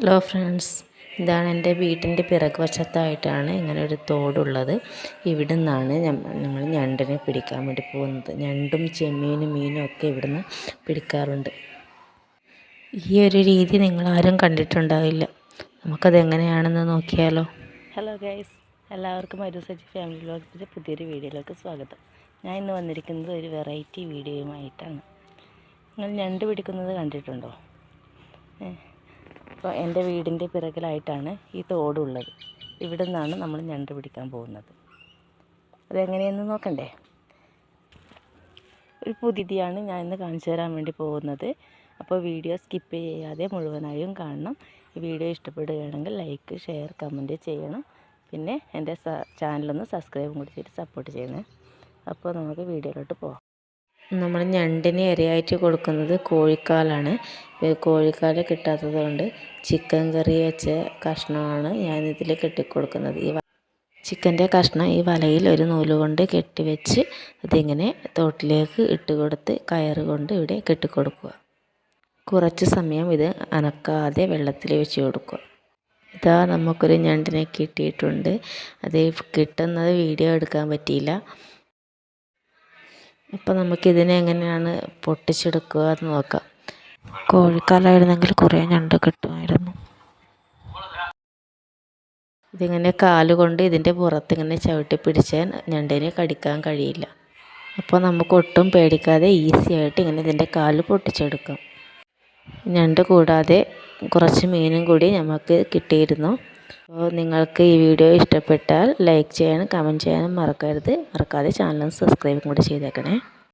Hello friends ഇതാണ് എന്റെ വീട്ടിന്റെ പിറകുവശത്തായിട്ടാണ് ഇങ്ങനെ ഒരു തോടുള്ളത്. ഇവിടെ നിന്നാണ് ഞങ്ങൾ ഞണ്ടിനെ പിടിക്കാൻ വേണ്ടി പോകുന്നത്. ഞണ്ടും ചെമ്മീനും മീനും ഒക്കെ ഇവിടുന്ന് പിടിക്കാറുണ്ട്. ഈ ഒരു രീതി നിങ്ങൾ ആരും കണ്ടിട്ടുണ്ടാവില്ല. നമുക്കത് എങ്ങനെയാണെന്ന് നോക്കിയാലോ. ഹലോ ഗൈസ് എല്ലാവർക്കും മരുസജി ഫാമിലി വ്ലോഗ്സിന്റെ പുതിയൊരു വീഡിയോയിലേക്ക് സ്വാഗതം. ഞാൻ ഇന്ന് വന്നിരിക്കുന്നത് ഒരു വെറൈറ്റി വീഡിയോയുമായിട്ടാണ്. നിങ്ങൾ ഞണ്ട് പിടിക്കുന്നത് കണ്ടിട്ടുണ്ടോ? അപ്പോൾ എന്റെ വീടിന്റെ പിറകിലായിട്ടാണ് ഈ തോടുള്ളത്. ഇവിടെ നിന്നാണ് നമ്മൾ ഞണ്ട് പിടിക്കാൻ പോകുന്നത്. അതെങ്ങനെയെന്ന് നോക്കണ്ടേ? ഒരു പുതിയതിയാണ് ഞാൻ ഇന്ന് കാണിച്ചു തരാൻ വേണ്ടി പോകുന്നത്. അപ്പോൾ വീഡിയോ സ്കിപ്പ് ചെയ്യാതെ മുഴുവനായും കാണണം. ഈ വീഡിയോ ഇഷ്ടപ്പെടുകയാണെങ്കിൽ ലൈക്ക് ഷെയർ കമന്റ് ചെയ്യണം. പിന്നെ എന്റെ ചാനലൊന്ന് സബ്സ്ക്രൈബും കൂടി ചെയ്ത് സപ്പോർട്ട് ചെയ്യണേ. അപ്പോൾ നമുക്ക് വീഡിയോയിലോട്ട് പോകാം നമ്മൾ ഞണ്ടിന് ഇരയായിട്ട് കൊടുക്കുന്നത് കോഴിക്കാലാണ്. കോഴിക്കാൽ കിട്ടാത്തത് കൊണ്ട് ചിക്കൻ കറി വെച്ച കഷ്ണമാണ് ഞാൻ ഞാനിതിൽ കെട്ടിക്കൊടുക്കുന്നത്. ഈ ചിക്കന്റെ കഷ്ണം ഈ വലയിൽ ഒരു നൂൽ കൊണ്ട് കെട്ടിവെച്ച് അതിങ്ങനെ തോട്ടിലേക്ക് ഇട്ട് കൊടുത്ത് കയറ് കൊണ്ട് ഇവിടെ കെട്ടിക്കൊടുക്കുക. കുറച്ച് സമയം ഇത് അനക്കാതെ വെള്ളത്തിൽ വെച്ച് കൊടുക്കുക. ഇതാ നമുക്കൊരു ഞണ്ടിനെ കിട്ടിയിട്ടുണ്ട്. അത് കിട്ടുന്നത് വീഡിയോ എടുക്കാൻ പറ്റിയില്ല. അപ്പോൾ നമുക്കിതിനെ എങ്ങനെയാണ് പൊട്ടിച്ചെടുക്കുക എന്ന് നോക്കാം. കോഴിക്കാലായിരുന്നെങ്കിൽ കുറേ ഞണ്ട് കിട്ടുമായിരുന്നു. ഇതിങ്ങനെ കാലുകൊണ്ട് ഇതിന്റെ പുറത്ത് ഇങ്ങനെ ചവിട്ടി പിടിച്ചാൽ ഞണ്ടിനെ കടിക്കാൻ കഴിയില്ല. അപ്പോൾ നമുക്ക് ഒട്ടും പേടിക്കാതെ ഈസി ആയിട്ട് ഇങ്ങനെ ഇതിന്റെ കാൽ പൊട്ടിച്ചെടുക്കാം. ഞണ്ട് കൂടാതെ കുറച്ച് മീനും കൂടി നമുക്ക് കിട്ടിയിരുന്നു. അപ്പോൾ നിങ്ങൾക്ക് ഈ വീഡിയോ ഇഷ്ടപ്പെട്ടാൽ ലൈക്ക് ചെയ്യാനും കമന്റ് ചെയ്യാനും മറക്കരുത്. മറക്കാതെ ചാനലും സബ്സ്ക്രൈബും കൂടി ചെയ്തേക്കണേ.